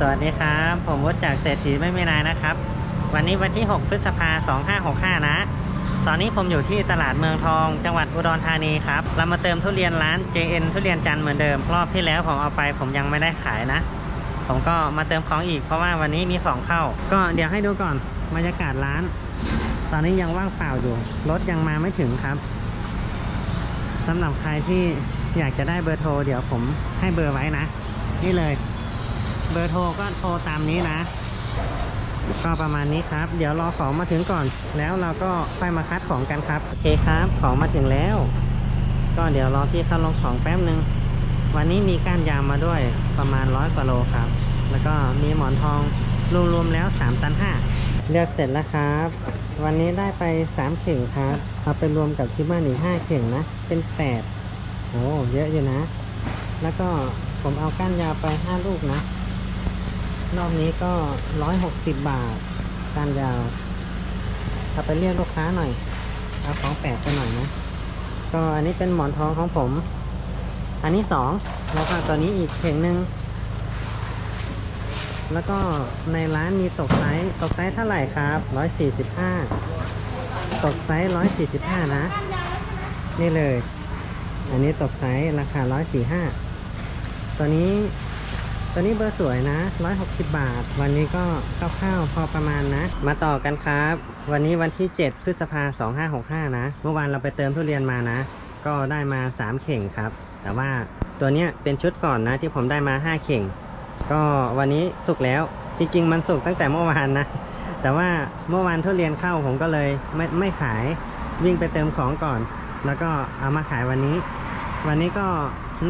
สวัสดีครับ ผมวุฒิจากเศรษฐีไม่มีนายนะครับ วันนี้วันที่ 6 พฤษภา2565 นะ ตอนนี้ผมอยู่ที่ตลาดเมืองทอง จังหวัดอุดรธานีครับ เรามาเติมทุเรียนร้าน JN ทุเรียนจันเหมือนเดิม รอบที่แล้วผมเอาไปผมยังไม่ได้ขายนะ ผมก็มาเติมของอีกเพราะว่าวันนี้มีของเข้า ก็เดี๋ยวให้ดูก่อนบรรยากาศร้าน ตอนนี้ยังว่างเปล่าอยู่ รถยังมาไม่ถึงครับสำหรับใครที่อยากจะได้เบอร์โทร เดี๋ยวผมให้เบอร์ไว้นะ นี่เลย เบอร์โทรก็โทรตามนี้นะ ก็ประมาณนี้ครับ เดี๋ยวรอของมาถึงก่อน แล้วเราก็ค่อยมาคัดของกันครับ โอเคครับ ของมาถึงแล้ว ก็เดี๋ยวรอพี่เข้าลงของแป๊บนึง วันนี้มีก้านยางมาด้วยประมาณร้อยกว่าโลครับ แล้วก็มีหมอนทองรวมๆแล้ว 3 ตัน5เลือกเสร็จแล้วครับ วันนี้ได้ไป 3 เข่งครับ เอาไปรวมกับที่บ้านอีก5เข่งนะ เป็น8โอ้เยอะอยู่นะ แล้วก็ผมเอาก้านยาวไป 5 ลูกนะ รอบนี้ก็160บบาทกานยาวเอาไปเรียกลูกค้าหน่อย เอาของแปลกไปหน่อยนะ ก็อันนี้เป็นหมอนทองของผม อันนี้สองแล้วก็ตัวนี้อีกเข่งหนึ่งแล้วก็ในร้านมีตกไซส์ตกไซส์เท่าไหร่ครับร้อยสี่สิบห้าตกไซส์ร้อยสี่สิบห้านะ นี่เลย อันนี้ตกไซส์ราคาร้อยสี่ห้าตัวนี้ ตัวนี้เบอร์สวยนะร้อยหกสิบาท วันนี้ก็คร่าวๆพอประมาณนะ มาต่อกันครับ วันนี้วันที่เจ็ดพฤษภาสองห้าหกห้านะ เมื่อวานเราไปเติมทุเรียนมานะ ก็ได้มาสามเข่งครับ แต่ว่าตัวเนี้ยเป็นชุดก่อนนะที่ผมได้มาห้าเข่ง ก็วันนี้สุกแล้ว จริงๆ มันสุกตั้งแต่เมื่อวานนะ แต่ว่าเมื่อวานทุเรียนเข้าผมก็เลยไม่ไม่ขาย วิ่งไปเติมของก่อน แล้วก็เอามาขายวันนี้ วันนี้ก็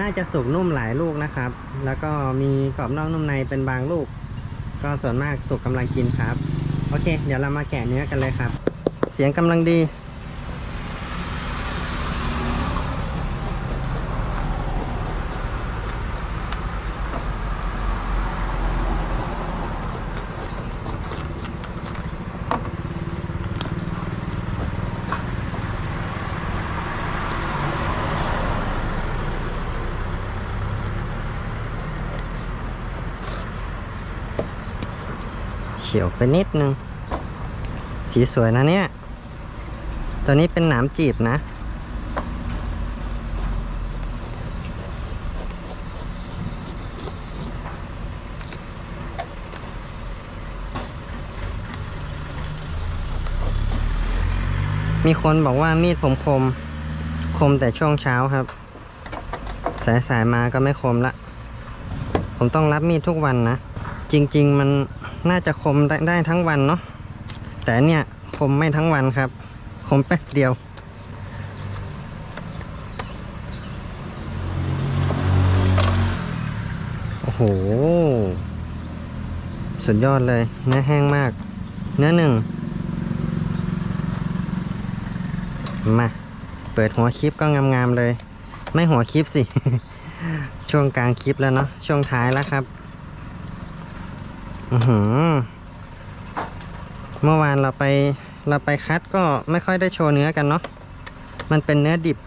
น่าจะสุกนุ่มหลายลูกนะครับ แล้วก็มีกรอบนอกนุ่มในเป็นบางลูก ก็ส่วนมากสุกกำลังกินครับ โอเค เดี๋ยวเรามาแกะเนื้อกันเลยครับ เสียงกำลังดี เฉียวไปนิดนึง สีสวยนะเนี่ย ตัวนี้เป็นหนามจีบนะ มีคนบอกว่ามีดผมคม คมแต่ช่วงเช้าครับ สายสายมาก็ไม่คมละ ผมต้องรับมีดทุกวันนะ จริง ๆ มัน น่าจะคมได้ได้ทั้งวันเนาะแต่เนี่ยคมไม่ทั้งวันครับ คมแป๊บเดียว โอ้โห สุดยอดเลย เนื้อแห้งมาก เนื้อหนึ่ง มา เปิดหัวคลิปก็งามๆเลย ไม่หัวคลิปสิ ช่วงกลางคลิปแล้วเนาะช่วงท้ายแล้วครับ อือหือ เมื่อวานเราไปเราไปคัดก็ไม่ค่อยได้โชว์เนื้อกันเนาะ มันเป็นเนื้อดิบ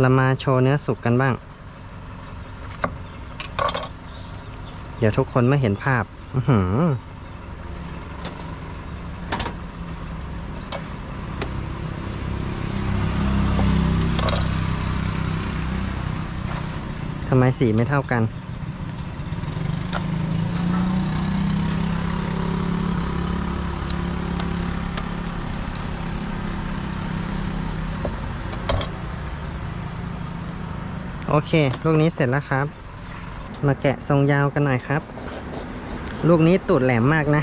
เรามาโชว์เนื้อสุกกันบ้าง เดี๋ยวทุกคนไม่เห็นภาพ อือหือทำไมสีไม่เท่ากัน โอเค ลูกนี้เสร็จแล้วครับ มาแกะทรงยาวกันหน่อยครับ ลูกนี้ตูดแหลมมากนะ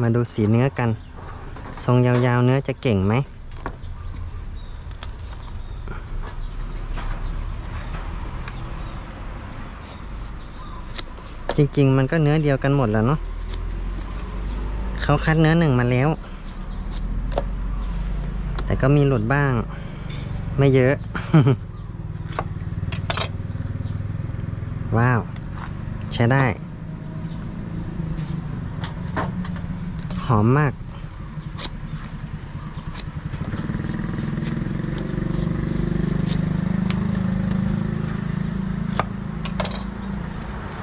มาดูสีเนื้อกัน ทรงยาวๆเนื้อจะเก่งไหม จริงๆ มันก็เนื้อเดียวกันหมดแล้วเนาะเขาคัดเนื้อหนึ่งมาแล้ว แต่ก็มีหลุดบ้าง ไม่เยอะ ว้าว ใช้ได้ อมมาก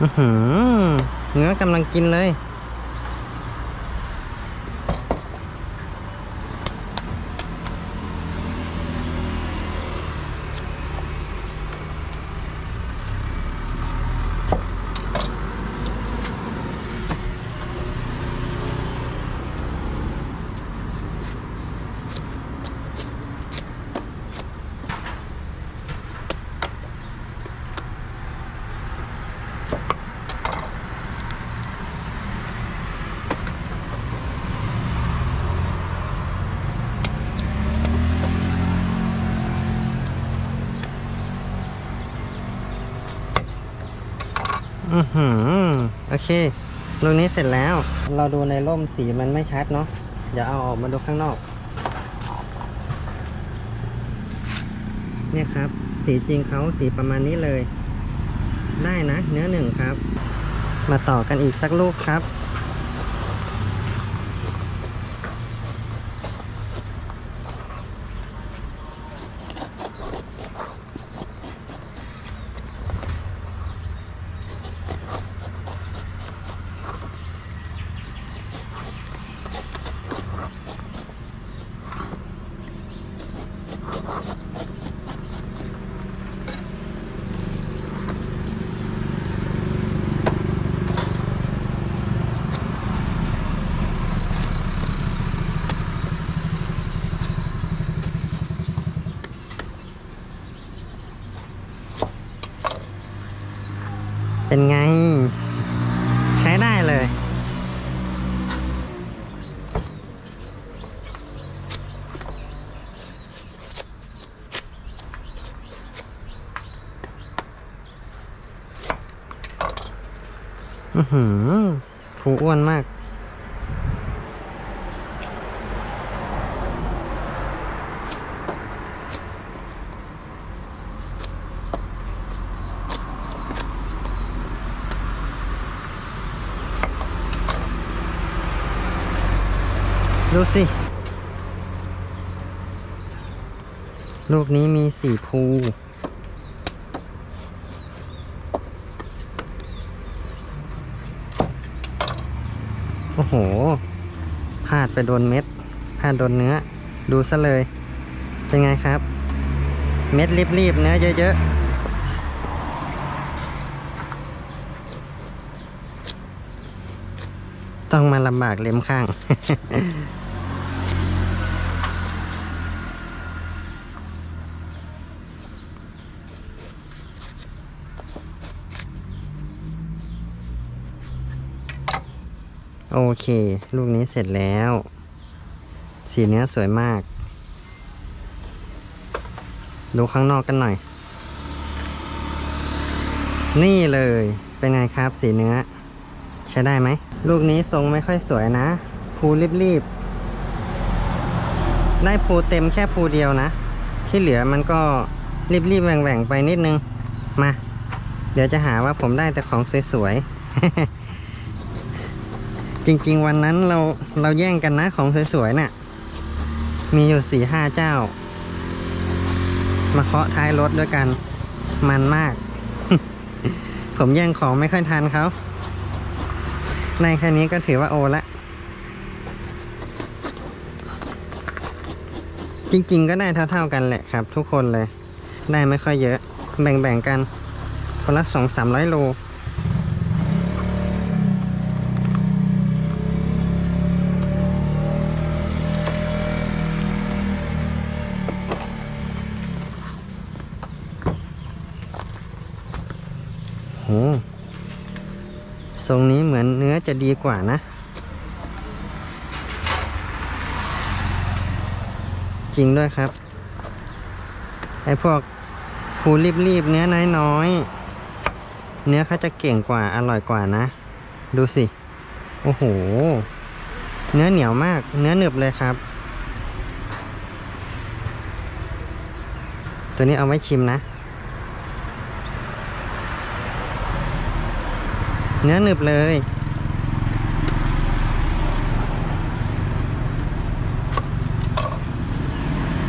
อือหือเนื้อกำลังกินเลย อือหือโอเคลูกนี้เสร็จแล้ว เราดูในร่มสีมันไม่ชัดเนาะเดี๋ยวเอาออกมาดูข้างนอก เนี่ยครับ สีจริงเขาสีประมาณนี้เลย ได้นะ เนื้อหนึ่งครับ มาต่อกันอีกสักลูกครับ เป็นไง ใช้ได้เลย อือหือผูอ้วนมาก ดูสิ ลูกนี้มีสี่ภูโอ้โหพลาดไปโดนเม็ดพลาดโดนเนื้อ ดูซะเลย เป็นไงครับ เม็ดรีบๆ เนื้อเยอะๆต้องมาลำบากเล็มข้าง โอเค ลูกนี้เสร็จแล้ว สีเนื้อสวยมาก ดูข้างนอกกันหน่อย นี่เลย เป็นไงครับสีเนื้อ ใช้ได้ไหม ลูกนี้ทรงไม่ค่อยสวยนะ ภูรีบๆ ได้ภูเต็มแค่ภูเดียวนะ ที่เหลือมันก็รีบๆแหว่งๆ ไปนิดนึง มา เดี๋ยวจะหาว่าผมได้แต่ของสวยๆ จริงๆวันนั้นเราเราแย่งกันนะของสวยๆน่ะ มีอยู่สี่ห้าเจ้า มาเคาะท้ายรถด้วยกัน มันมาก ผมแย่งของไม่ค่อยทันเขาในแค่นี้ก็ถือว่าโอละ จริงๆก็ได้เท่าๆกันแหละครับ ทุกคนเลย ได้ไม่ค่อยเยอะ แบ่งๆกันคนละสองสามร้อยโล โหทรงนี้เหมือนเนื้อ จะดีกว่านะ จริงด้วยครับ ไอพวกภูรีบๆ เนื้อน้อยๆ เนื้อเขาจะเก่งกว่าอร่อยกว่านะ ดูสิ โอ้โห เนื้อเหนียวมาก เนื้อหนึบเลยครับ ตัวนี้เอาไว้ชิมนะเนื้อหนึบเลย อือหือ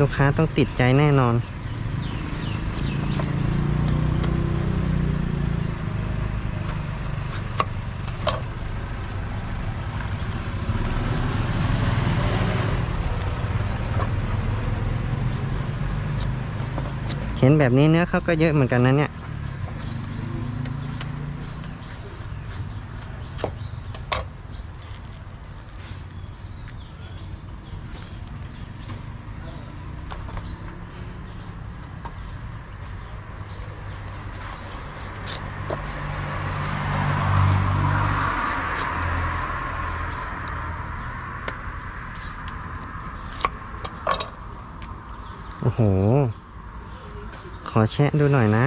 ลูกค้าต้องติดใจแน่นอน เห็นแบบนี้เนื้อเขาก็เยอะเหมือนกันนะเนี่ย โอ้โห ขอแชะดูหน่อยนะ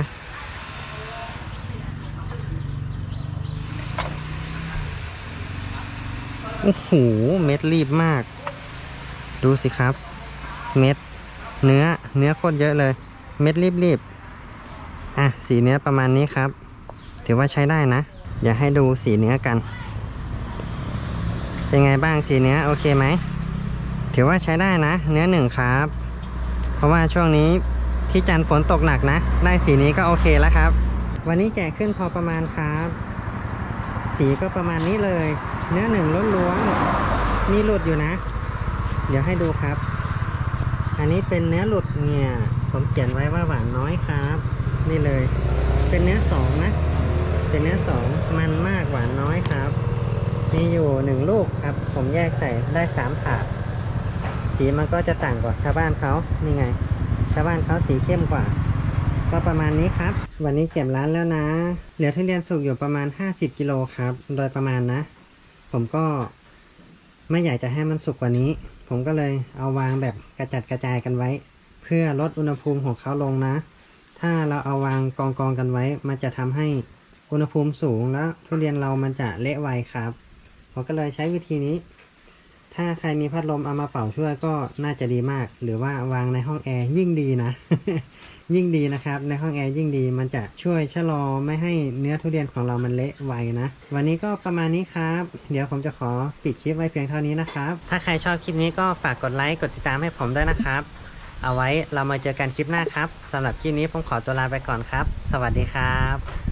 โอ้โห เม็ดรีบมาก ดูสิครับ เม็ด เนื้อ เนื้อโคตรเยอะเลย เม็ดรีบรีบอะ สีเนื้อประมาณนี้ครับ ถือว่าใช้ได้นะ อย่าให้ดูสีเนื้อกัน เป็นไงบ้างสีเนื้อโอเคไหมถือว่าใช้ได้นะ เนื้อหนึ่งครับ เพราะว่าช่วงนี้ที่จันฝนตกหนักนะ ได้สีนี้ก็โอเคแล้วครับ วันนี้แกะขึ้นพอประมาณครับ สีก็ประมาณนี้เลย เนื้อหนึ่งล้วนๆมีหลุดอยู่นะ เดี๋ยวให้ดูครับ อันนี้เป็นเนื้อหลุดเนี่ยผมเขียนไว้ว่าหวานน้อยครับ นี่เลย เป็นเนื้อสองนะ เป็นเนื้อสองมันมากหวานน้อยครับ มีอยู่หนึ่งลูกครับ ผมแยกใส่ได้สามถาด สีมันก็จะต่างกว่าชาวบ้านเขานี่ไง ชาวบ้านเขาสีเข้มกว่า ก็ประมาณนี้ครับ วันนี้เก็บร้านแล้วนะ เหลือทุเรียนสุกอยู่ประมาณ 50กิโลครับ โดยประมาณนะ ผมก็ไม่อยากจะให้มันสุกกว่านี้ ผมก็เลยเอาวางแบบกระจัดกระจายกันไว้ เพื่อลดอุณหภูมิของเขาลงนะ ถ้าเราเอาวางกองกองๆกันไว้ มันจะทำให้อุณหภูมิสูงแล้วทุเรียนเรามันจะเละไวครับ ผมก็เลยใช้วิธีนี้ ถ้าใครมีพัดลมเอามาเป่าช่วยก็น่าจะดีมาก หรือว่าวางในห้องแอร์ยิ่งดีนะ ยิ่งดีนะครับ ในห้องแอร์ยิ่งดี มันจะช่วยชะลอไม่ให้เนื้อทุเรียนของเรามันเละไวนะ วันนี้ก็ประมาณนี้ครับ เดี๋ยวผมจะขอปิดคลิปไว้เพียงเท่านี้นะครับ ถ้าใครชอบคลิปนี้ก็ฝากกดไลค์กดติดตามให้ผมด้วยนะครับ เอาไว้เรามาเจอกันคลิปหน้าครับสำหรับคลิปนี้ผมขอตัวลาไปก่อนครับ สวัสดีครับ